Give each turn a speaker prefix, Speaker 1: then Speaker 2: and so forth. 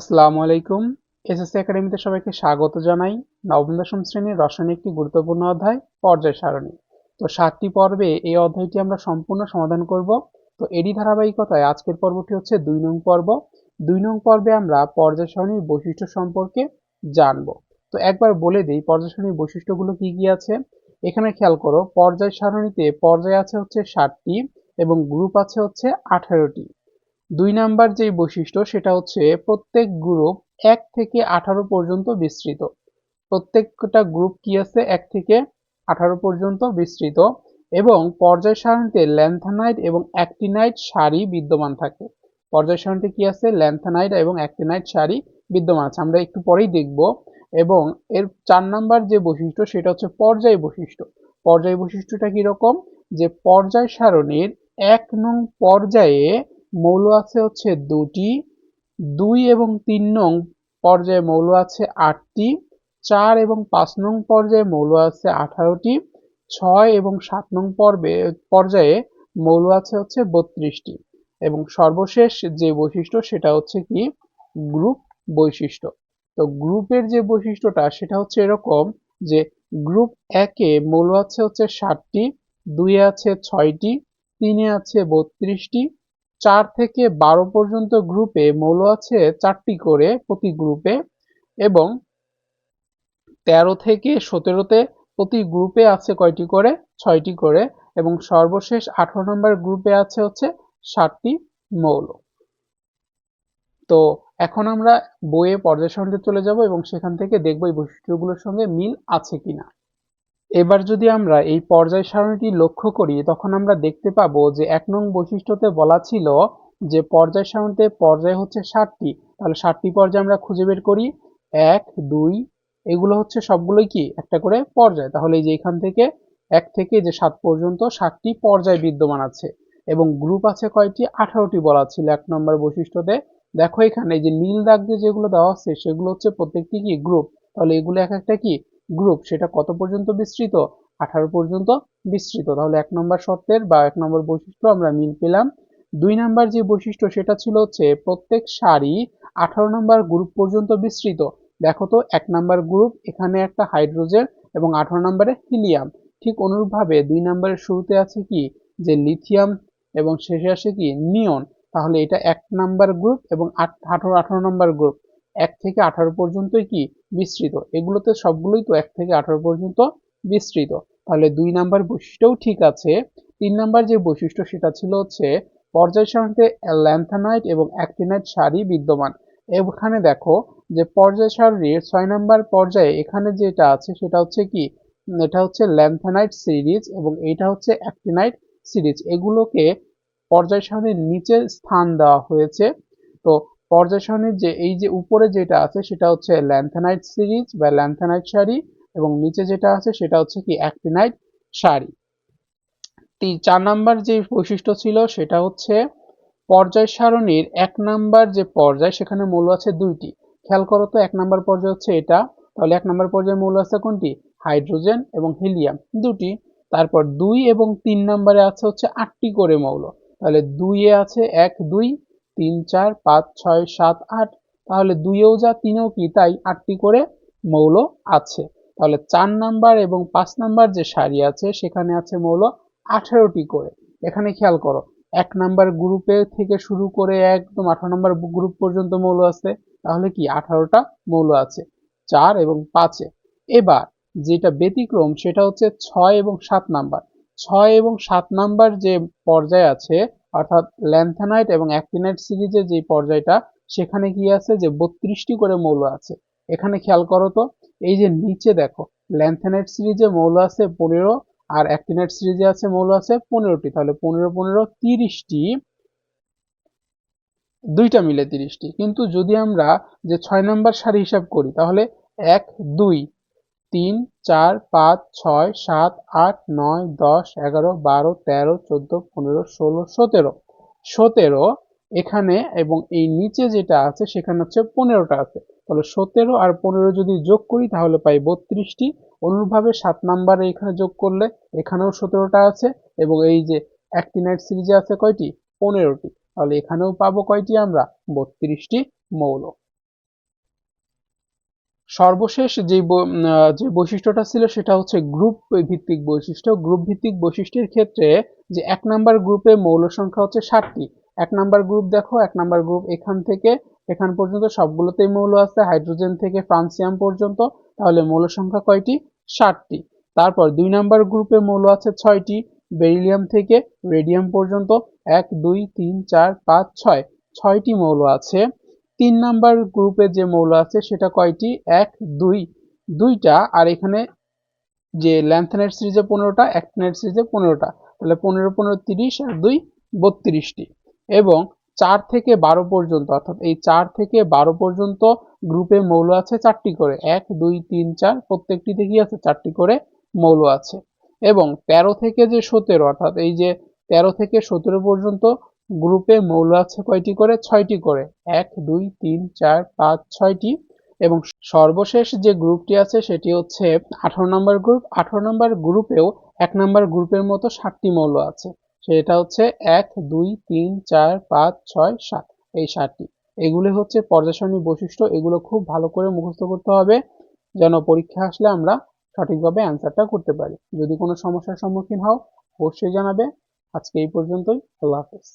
Speaker 1: আসসালামু আলাইকুম এসএসসি একাডেমিতে সবাইকে স্বাগত জানাই নবম দশম শ্রেণীর রসায়নের একটি গুরুত্বপূর্ণ অধ্যায় পর্যায় সারণী তো সাতটি পর্বে এই অধ্যায়টি আমরা সম্পূর্ণ সমাধান করব তো এরই ধারাবাহিকতায় আজকের পর্বটি হচ্ছে দুই নং পর্ব দুই নং পর্বে আমরা পর্যায় সারণীর বৈশিষ্ট্য সম্পর্কে জানব তো একবার বলে দিই পর্যায় সারণীর বৈশিষ্ট্যগুলো কি কি আছে এখানে খেয়াল করো পর্যায় সারণীতে পর্যায় আছে হচ্ছে ষাটটি এবং গ্রুপ আছে হচ্ছে আঠারোটি দুই নাম্বার যে বৈশিষ্ট্য সেটা হচ্ছে প্রত্যেক গ্রুপ এক থেকে আঠারো পর্যন্ত বিস্তৃত প্রত্যেকটা গ্রুপ কি আছে এক থেকে আঠারো পর্যন্ত বিস্তৃত এবং পর্যায় সারণীতে ল্যান্থানাইট এবং অ্যাক্টিনাইট সারি বিদ্যমান থাকে পর্যায় সারণীতে কি আছে ল্যান্থানাইট এবং অ্যাক্টিনাইট সারি বিদ্যমান আছে আমরা একটু পরেই দেখব এবং এর চার নাম্বার যে বৈশিষ্ট্য সেটা হচ্ছে পর্যায় বৈশিষ্ট্য পর্যায় বৈশিষ্ট্যটা কীরকম যে পর্যায় সারণীর এক নং পর্যায়ে মৌল আছে হচ্ছে দুটি দুই এবং তিন নং পর্যায়ে মৌল আছে আটটি চার এবং পাঁচ নং পর্যায়ে মৌল আছে আঠারোটি ছয় এবং সাত নং পর্বে পর্যায়ে মৌল আছে হচ্ছে বত্রিশটি এবং সর্বশেষ যে বৈশিষ্ট্য সেটা হচ্ছে কি গ্রুপ বৈশিষ্ট্য তো গ্রুপের যে বৈশিষ্ট্যটা সেটা হচ্ছে এরকম যে গ্রুপ একে মৌল আছে হচ্ছে ষাটটি দুই আছে ছয়টি তিনে আছে বত্রিশটি চার থেকে বারো পর্যন্ত গ্রুপে মৌল আছে চারটি করে প্রতি গ্রুপে এবং তেরো থেকে সতেরোতে প্রতি গ্রুপে আছে কয়টি করে ছয়টি করে এবং সর্বশেষ আঠারো নম্বর গ্রুপে আছে হচ্ছে সাতটি মৌল তো এখন আমরা বইয়ে পর্যায় সারণীতে চলে যাব এবং সেখান থেকে দেখব এই বৈশিষ্ট্যগুলোর সঙ্গে মিল আছে কিনা এবার যদি আমরা এই পর্যায় সারণীটি লক্ষ্য করি তখন আমরা দেখতে পাবো যে এক নং বৈশিষ্ট্যতে বলা ছিল যে পর্যায় সারণীতে পর্যায় হচ্ছে ষাটটি তাহলে ষাটটি পর্যায় আমরা খুঁজে বের করি এক দুই এগুলো হচ্ছে সবগুলোই কি একটা করে পর্যায় তাহলে এই যে এখান থেকে এক থেকে যে সাত পর্যন্ত ষাটটি পর্যায় বিদ্যমান আছে এবং গ্রুপ আছে কয়েকটি আঠারোটি বলা ছিল এক নম্বর বৈশিষ্ট্যতে দেখো এখানে যে নীল দাগ দিয়ে যেগুলো দেওয়া হচ্ছে সেগুলো হচ্ছে প্রত্যেকটি কি গ্রুপ তাহলে এগুলো এক একটা কি গ্রুপ সেটা কত পর্যন্ত বিস্তৃত আঠারো পর্যন্ত বিস্তৃত তাহলে এক নম্বর শর্তের বা এক নম্বর বৈশিষ্ট্য আমরা মিল পেলাম দুই নাম্বার যে বৈশিষ্ট্য সেটা ছিল হচ্ছে প্রত্যেক সারি আঠারো নাম্বার গ্রুপ পর্যন্ত বিস্তৃত দেখো তো এক নাম্বার গ্রুপ এখানে একটা হাইড্রোজেন এবং আঠারো নাম্বারে হিলিয়াম ঠিক অনুরূপভাবে দুই নম্বরের শুরুতে আছে কি যে লিথিয়াম এবং শেষে আসে কি নিয়ন তাহলে এটা এক নাম্বার গ্রুপ এবং আঠারো আঠারো নাম্বার গ্রুপ এক থেকে আঠারো পর্যন্তই কি বিস্তৃত এগুলোতে সবগুলোই তো এক থেকে আঠারো পর্যন্ত বিস্তৃত তাহলে দুই নাম্বার বৈশিষ্ট্যও ঠিক আছে তিন নাম্বার যে বৈশিষ্ট্য সেটা ছিল হচ্ছে পর্যায় সারণীতে ল্যান্থানাইট এবং অ্যাক্টিনাইট সারি বিদ্যমান এখানে দেখো যে পর্যায় সারণীর ছয় নাম্বার পর্যায়ে এখানে যেটা আছে সেটা হচ্ছে কি এটা হচ্ছে ল্যান্থানাইট সিরিজ এবং এটা হচ্ছে অ্যাক্টিনাইট সিরিজ এগুলোকে পর্যায় সারণীর নিচে স্থান দেওয়া হয়েছে তো পর্যায় সারণীর যে এই যে উপরে যেটা আছে সেটা হচ্ছে ল্যান্থানাইট সিরিজ বা ল্যান্থানাইট সারি এবং নিচে যেটা আছে সেটা হচ্ছে কি অ্যাক্টিনাইট সারি চার নাম্বার যে বৈশিষ্ট্য ছিল সেটা হচ্ছে পর্যায় সারণীর এক নাম্বার যে পর্যায় সেখানে মৌল আছে দুইটি খেয়াল করো তো এক নাম্বার পর্যায় হচ্ছে এটা তাহলে এক নাম্বার পর্যায়ে মৌল আছে কোনটি হাইড্রোজেন এবং হিলিয়াম দুটি তারপর দুই এবং তিন নাম্বারে আছে হচ্ছে আটটি করে মৌল তাহলে দুইয়ে আছে এক দুই তিন চার পাঁচ ছয় সাত আট তাহলে দুইও যা তিনও কি তাই আটটি করে মৌল আছে তাহলে চার নাম্বার এবং পাঁচ নাম্বার যে সারি আছে সেখানে আছে মৌল আঠারোটি করে এখানে খেয়াল করো এক নাম্বার গ্রুপে থেকে শুরু করে একদম আঠারো নাম্বার গ্রুপ পর্যন্ত মৌল আছে তাহলে কি আঠারোটা মৌল আছে চার এবং পাঁচে এবার যেটা ব্যতিক্রম সেটা হচ্ছে ছয় এবং সাত নাম্বার ছয় এবং সাত নাম্বার যে পর্যায়ে আছে অর্থাৎ ল্যান্থানাইট এবং অ্যাক্টিনাইট সিরিজের যে পর্যায়টা সেখানে কি আছে যে বত্রিশটি করে মৌল আছে এখানে খেয়াল করো তো এই যে নিচে দেখো ল্যান্থানাইট সিরিজে মৌল আছে পনেরো আর অ্যাক্টিনাইট সিরিজে আছে মৌল আছে পনেরোটি তাহলে পনেরো পনেরো তিরিশটি দুইটা মিলে তিরিশটি কিন্তু যদি আমরা যে ছয় নম্বর সারি হিসাব করি তাহলে এক দুই তিন চার পাঁচ ছয় সাত আট নয় দশ এগারো বারো তেরো চোদ্দো পনেরো ষোলো সতেরো সতেরো এখানে এবং এই নিচে যেটা আছে সেখানে হচ্ছে পনেরোটা আছে তাহলে সতেরো আর পনেরো যদি যোগ করি তাহলে পাই বত্রিশটি অনুরূপভাবে সাত নাম্বারে এখানে যোগ করলে এখানেও সতেরোটা আছে এবং এই যে অ্যাক্টিনাইট সিরিজে আছে কয়টি পনেরোটি তাহলে এখানেও পাবো কয়টি আমরা বত্রিশটি মৌল সর্বশেষ যে যে বৈশিষ্ট্যটা ছিল সেটা হচ্ছে গ্রুপ ভিত্তিক বৈশিষ্ট্য গ্রুপ ভিত্তিক বৈশিষ্ট্যের ক্ষেত্রে যে এক নাম্বার গ্রুপে মৌল সংখ্যা হচ্ছে ষাটটি এক নাম্বার গ্রুপ দেখো এক নাম্বার গ্রুপ এখান থেকে এখান পর্যন্ত সবগুলোতেই মৌল আছে হাইড্রোজেন থেকে ফ্রান্সিয়াম পর্যন্ত তাহলে মৌল সংখ্যা কয়টি ষাটটি তারপর দুই নাম্বার গ্রুপে মৌল আছে ছয়টি বেরিলিয়াম থেকে রেডিয়াম পর্যন্ত এক দুই তিন চার পাঁচ ছয় ছয়টি মৌল আছে তিন নাম্বার গ্রুপে যে মৌল আছে সেটা কয়টি এক দুই দুইটা আর এখানে যে ল্যান্থেনাইট সিরিজে পনেরোটা অ্যাক্টিনাইট সিরিজে পনেরোটা তাহলে পনেরো পনেরো তিরিশ আর দুই বত্রিশটি এবং চার থেকে বারো পর্যন্ত অর্থাৎ এই চার থেকে বারো পর্যন্ত গ্রুপে মৌল আছে চারটি করে এক দুই তিন চার প্রত্যেকটিতে কি আছে চারটি করে মৌল আছে এবং ১৩ থেকে যে সতেরো অর্থাৎ এই যে ১৩ থেকে সতেরো পর্যন্ত গ্রুপে মৌল আছে কয়টি করে ছয়টি করে এক দুই তিন চার পাঁচ ছয়টি এবং সর্বশেষ যে গ্রুপটি আছে সেটি হচ্ছে আঠারো নম্বর গ্রুপ আঠারো নম্বর গ্রুপেও এক নম্বর গ্রুপের মতো সাতটি মৌল আছে সেটা হচ্ছে এক দুই তিন চার পাঁচ ছয় সাত এই সাতটি এগুলি হচ্ছে পর্যাশনী বৈশিষ্ট্য এগুলো খুব ভালো করে মুখস্থ করতে হবে যেন পরীক্ষা আসলে আমরা সঠিকভাবে অ্যান্সারটা করতে পারি যদি কোনো সমস্যার সম্মুখীন হও অবশ্যই জানাবে আজকে এই পর্যন্তই আল্লাহ হাফেজ